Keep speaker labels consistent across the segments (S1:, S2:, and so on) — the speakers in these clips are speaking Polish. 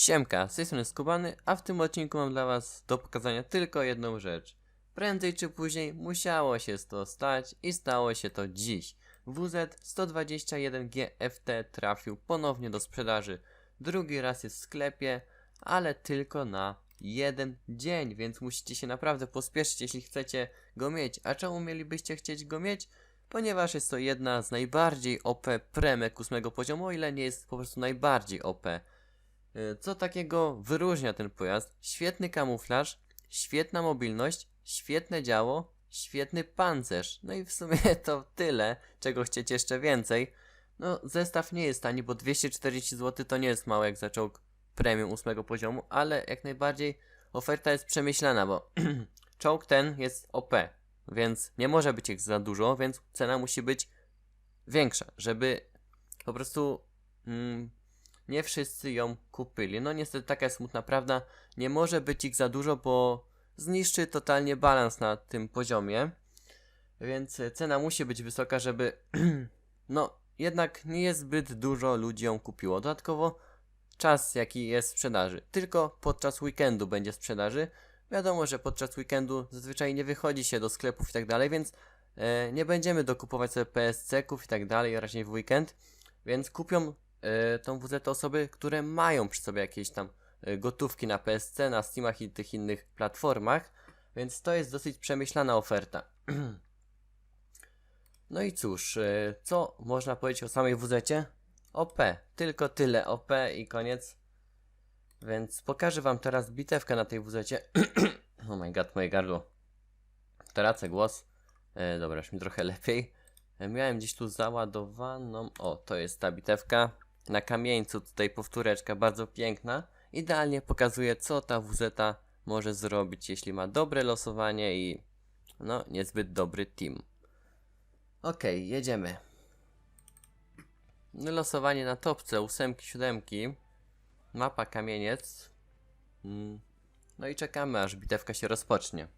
S1: Siemka, z tej strony Skubany, a w tym odcinku mam dla was do pokazania tylko jedną rzecz. Prędzej czy później musiało się to stać i stało się to dziś. WZ-121 GFT trafił ponownie do sprzedaży. Drugi raz jest w sklepie, ale tylko na jeden dzień, więc musicie się naprawdę pospieszyć, jeśli chcecie go mieć. A czemu mielibyście chcieć go mieć? Ponieważ jest to jedna z najbardziej OP premek 8 poziomu, o ile nie jest po prostu najbardziej OP. Y, Co takiego wyróżnia ten pojazd? Świetny kamuflaż, świetna mobilność, świetne działo, świetny pancerz. No i w sumie to tyle, czego chcecie jeszcze więcej. No, zestaw nie jest tani, bo 240 zł to nie jest mało jak za czołg premium 8 poziomu, ale jak najbardziej oferta jest przemyślana, bo czołg ten jest OP, więc nie może być ich za dużo, więc cena musi być większa, żeby po prostu mm, nie wszyscy ją kupili. No niestety taka jest smutna prawda, nie może być ich za dużo, bo zniszczy totalnie balans na tym poziomie, więc e, cena musi być wysoka, żeby no jednak nie jest zbyt dużo ludzi ją kupiło. Dodatkowo czas jaki jest sprzedaży, tylko podczas weekendu będzie sprzedaży. Wiadomo, że podczas weekendu zazwyczaj nie wychodzi się do sklepów i tak dalej, więc e, nie będziemy dokupować sobie PSC-ków i tak dalej raczej w weekend, więc kupią tą WZ osoby, które mają przy sobie jakieś tam e, gotówki na PSC, na Steamach i tych innych platformach, więc to jest dosyć przemyślana oferta. No i cóż, e, co można powiedzieć o samej WZ? OP, tylko tyle OP i koniec. Więc pokażę wam teraz bitewkę na tej WZ. oh my god, moje gardło. Tracę głos. E, dobra, już mi trochę lepiej. E, miałem gdzieś tu załadowaną. O, to jest ta bitewka. Na kamieńcu tutaj powtóreczka, bardzo piękna. Idealnie pokazuje, co ta WZ może zrobić, jeśli ma dobre losowanie i no, niezbyt dobry team. Okej, jedziemy. Losowanie na topce, ósemki, siódemki. Mapa kamieniec. Mm. No i czekamy, aż bitewka się rozpocznie.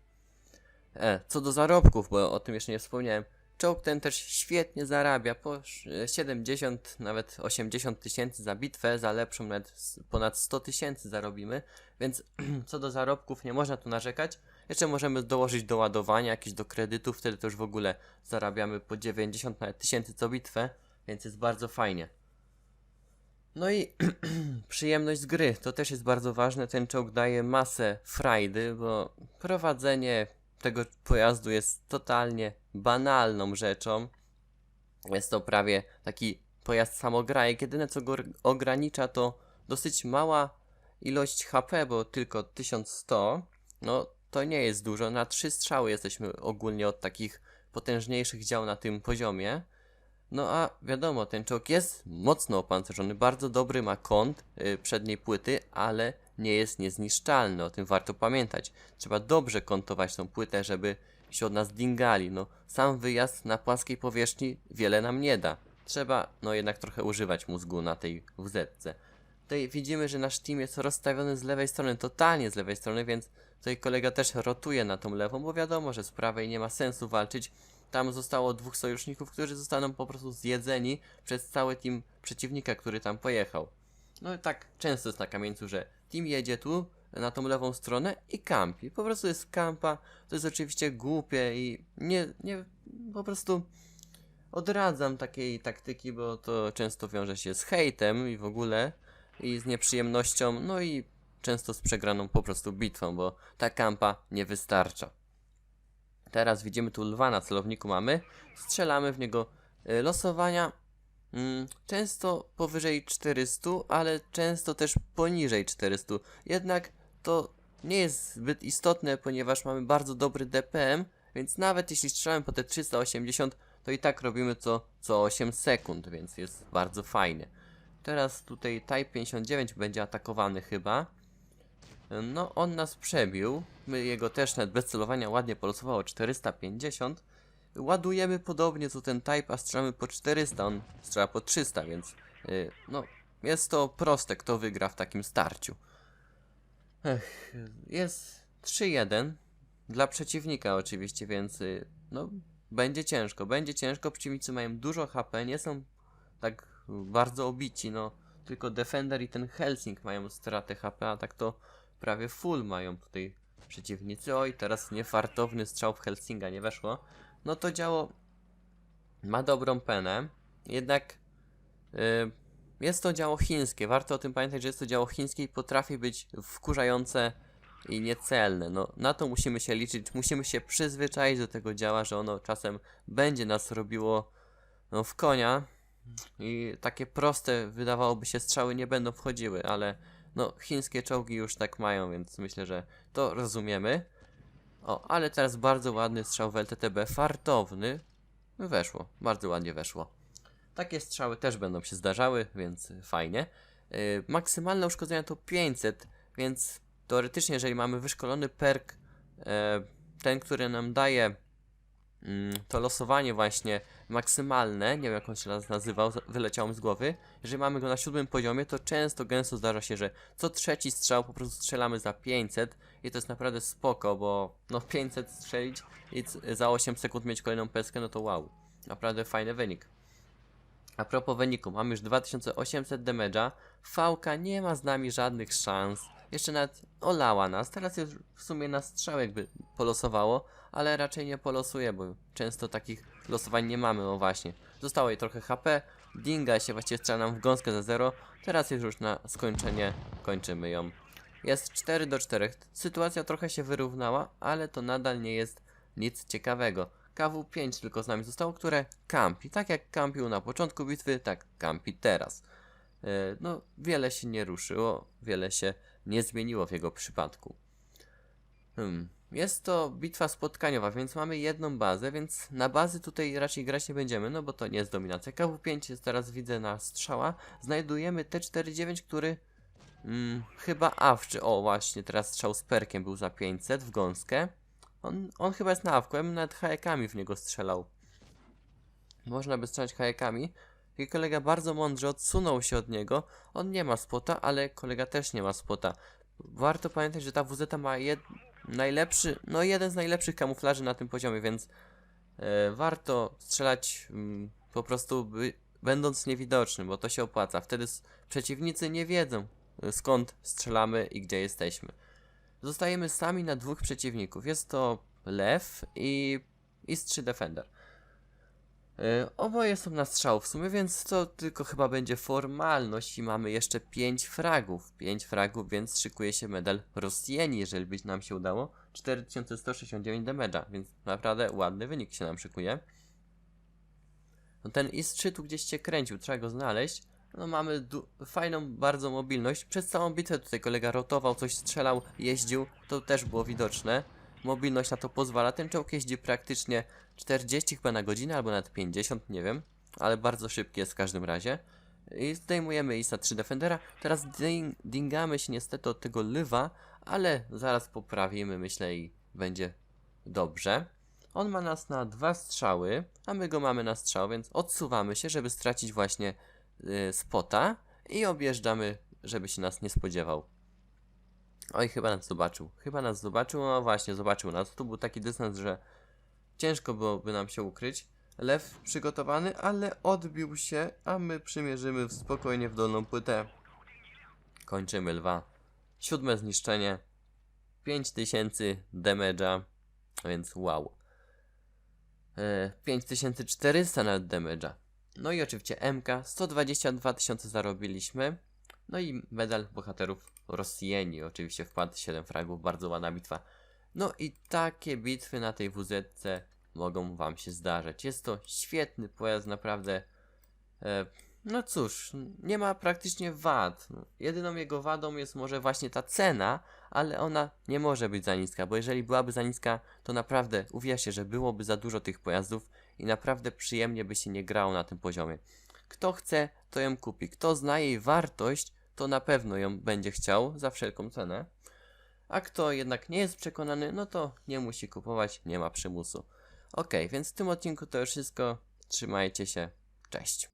S1: E, co do zarobków, bo o tym jeszcze nie wspomniałem. Czołg ten też świetnie zarabia, po sz- 70, nawet 80 tysięcy za bitwę, za lepszą nawet ponad 100 tysięcy zarobimy, więc co do zarobków nie można tu narzekać. Jeszcze możemy dołożyć do ładowania, jakieś do kredytów, wtedy to już w ogóle zarabiamy po 90 nawet tysięcy co bitwę, więc jest bardzo fajnie. No i przyjemność z gry, to też jest bardzo ważne. Ten czołg daje masę frajdy, bo prowadzenie tego pojazdu jest totalnie banalną rzeczą. Jest to prawie taki pojazd samograjek. Jedyne co go ogranicza to dosyć mała ilość HP, bo tylko 1100. No to nie jest dużo. Na trzy strzały jesteśmy ogólnie od takich potężniejszych dział na tym poziomie. No a wiadomo, ten czołg jest mocno opancerzony, bardzo dobry ma kąt y, przedniej płyty, ale nie jest niezniszczalny, o tym warto pamiętać. Trzeba dobrze kątować tą płytę, żeby się od nas dingali. No, sam wyjazd na płaskiej powierzchni wiele nam nie da. Trzeba, no jednak trochę używać mózgu na tej WZ. Tutaj widzimy, że nasz team jest rozstawiony z lewej strony, totalnie z lewej strony, więc tutaj kolega też rotuje na tą lewą, bo wiadomo, że z prawej nie ma sensu walczyć. Tam zostało dwóch sojuszników, którzy zostaną po prostu zjedzeni przez cały team przeciwnika, który tam pojechał. No i tak często jest na kamieńcu, że team jedzie tu, na tą lewą stronę i kampi. Po prostu jest kampa, to jest oczywiście głupie i nie, nie, po prostu odradzam takiej taktyki, bo to często wiąże się z hejtem i w ogóle i z nieprzyjemnością, no i często z przegraną po prostu bitwą, bo ta kampa nie wystarcza. Teraz widzimy tu lwa na celowniku mamy. Strzelamy w niego y, losowania. Mm, często powyżej 400, ale często też poniżej 400. Jednak to nie jest zbyt istotne, ponieważ mamy bardzo dobry DPM, więc nawet jeśli strzelamy po te 380, to i tak robimy to co 8 sekund, więc jest bardzo fajnie. Teraz tutaj Type 59 będzie atakowany chyba. No, on nas przebił. My jego też nawet bez celowania ładnie polosowało 450. Ładujemy podobnie co ten type, a strzelamy po 400, on strzela po 300, więc yy, no, jest to proste, kto wygra w takim starciu. Ech, jest 3-1 dla przeciwnika oczywiście, więc yy, no, będzie ciężko, będzie ciężko. Przeciwnicy mają dużo HP, nie są tak bardzo obici, no. tylko Defender i ten Helsing mają stratę HP, a tak to prawie full mają tutaj przeciwnicy. Oj, teraz niefartowny strzał w Helsinga nie weszło. No to działo ma dobrą penę, jednak y, jest to działo chińskie. Warto o tym pamiętać, że jest to działo chińskie i potrafi być wkurzające i niecelne. No, na to musimy się liczyć, musimy się przyzwyczaić do tego działa, że ono czasem będzie nas robiło no, w konia i takie proste wydawałoby się strzały nie będą wchodziły, ale no chińskie czołgi już tak mają, więc myślę, że to rozumiemy. O, ale teraz bardzo ładny strzał w LTTB, fartowny. Weszło, bardzo ładnie weszło. Takie strzały też będą się zdarzały, więc fajnie. Yy, maksymalne uszkodzenia to 500, więc teoretycznie, jeżeli mamy wyszkolony perk, e, ten, który nam daje to losowanie właśnie maksymalne, nie wiem jak on się naz- nazywał, wyleciało mi z głowy. Jeżeli mamy go na siódmym poziomie, to często, gęsto zdarza się, że co trzeci strzał po prostu strzelamy za 500 i to jest naprawdę spoko, bo no 500 strzelić i za 8 sekund mieć kolejną peskę, no to wow. Naprawdę fajny wynik. A propos wyniku, mamy już 2800 damage'a, Fałka nie ma z nami żadnych szans, jeszcze nawet olała nas, teraz już w sumie na strzał jakby polosowało, ale raczej nie polosuje, bo często takich losowań nie mamy, o właśnie. Zostało jej trochę HP, Dinga się właściwie strzela nam w gąskę za 0, teraz jest już na skończenie, kończymy ją. Jest 4 do 4, sytuacja trochę się wyrównała, ale to nadal nie jest nic ciekawego. KW5 tylko z nami zostało, które kampi. Tak jak kampił na początku bitwy, tak kampi teraz. E, No, wiele się nie ruszyło, wiele się nie zmieniło w jego przypadku. Hmm. Jest to bitwa spotkaniowa, więc mamy jedną bazę, więc na bazy tutaj raczej grać nie będziemy, no bo to nie jest dominacja. KW5 jest teraz widzę na strzała. Znajdujemy T49, który mm, chyba awczy. O, właśnie, teraz strzał z perkiem był za 500 w gąskę. On, on chyba jest na awku, ja bym nawet hajekami w niego strzelał. Można by strzelać hajekami. I kolega bardzo mądrze odsunął się od niego. On nie ma spota, ale kolega też nie ma spota. Warto pamiętać, że ta WZ ma jed... najlepszy, no jeden z najlepszych kamuflaży na tym poziomie, więc e, warto strzelać mm, po prostu by, będąc niewidocznym, bo to się opłaca. Wtedy przeciwnicy nie wiedzą e, skąd strzelamy i gdzie jesteśmy. Zostajemy sami na dwóch przeciwników. Jest to Lew i, i 3 Defender. E, Oboje są na strzał w sumie, więc to tylko chyba będzie formalność i mamy jeszcze 5 fragów. 5 fragów, więc szykuje się medal Rosjeni, jeżeli by nam się udało. 4169 damage'a, więc naprawdę ładny wynik się nam szykuje. No ten IS-3 tu gdzieś się kręcił, trzeba go znaleźć. No mamy fajną bardzo mobilność. Przez całą bitwę tutaj kolega rotował, coś strzelał, jeździł, to też było widoczne. Mobilność na to pozwala. Ten czołg jeździ praktycznie 40 chyba na godzinę, albo nawet 50, nie wiem. Ale bardzo szybki jest w każdym razie. I zdejmujemy ISA 3 Defendera. Teraz ding dingamy się niestety od tego lywa, ale zaraz poprawimy, myślę, i będzie dobrze. On ma nas na dwa strzały, a my go mamy na strzał, więc odsuwamy się, żeby stracić właśnie y, spota i objeżdżamy, żeby się nas nie spodziewał. Oj, chyba nas zobaczył. Chyba nas zobaczył, no właśnie, zobaczył nas. Tu był taki dystans, że ciężko byłoby nam się ukryć. Lew przygotowany, ale odbił się, a my przymierzymy spokojnie w dolną płytę. Kończymy lwa. Siódme zniszczenie. 5000 damage'a, więc wow. E, 5400 nawet damage'a. No i oczywiście MK, 122 tysiące zarobiliśmy. No i medal bohaterów Rosjeni, oczywiście wpadł 7 fragów, bardzo ładna bitwa. No i takie bitwy na tej WZ mogą wam się zdarzać. Jest to świetny pojazd, naprawdę. E, no cóż, nie ma praktycznie wad. Jedyną jego wadą jest może właśnie ta cena, ale ona nie może być za niska, bo jeżeli byłaby za niska, to naprawdę uwierzcie, że byłoby za dużo tych pojazdów i naprawdę przyjemnie by się nie grało na tym poziomie. Kto chce, to ją kupi. Kto zna jej wartość, to na pewno ją będzie chciał za wszelką cenę. A kto jednak nie jest przekonany, no to nie musi kupować, nie ma przymusu. Ok, więc w tym odcinku to już wszystko. Trzymajcie się. Cześć.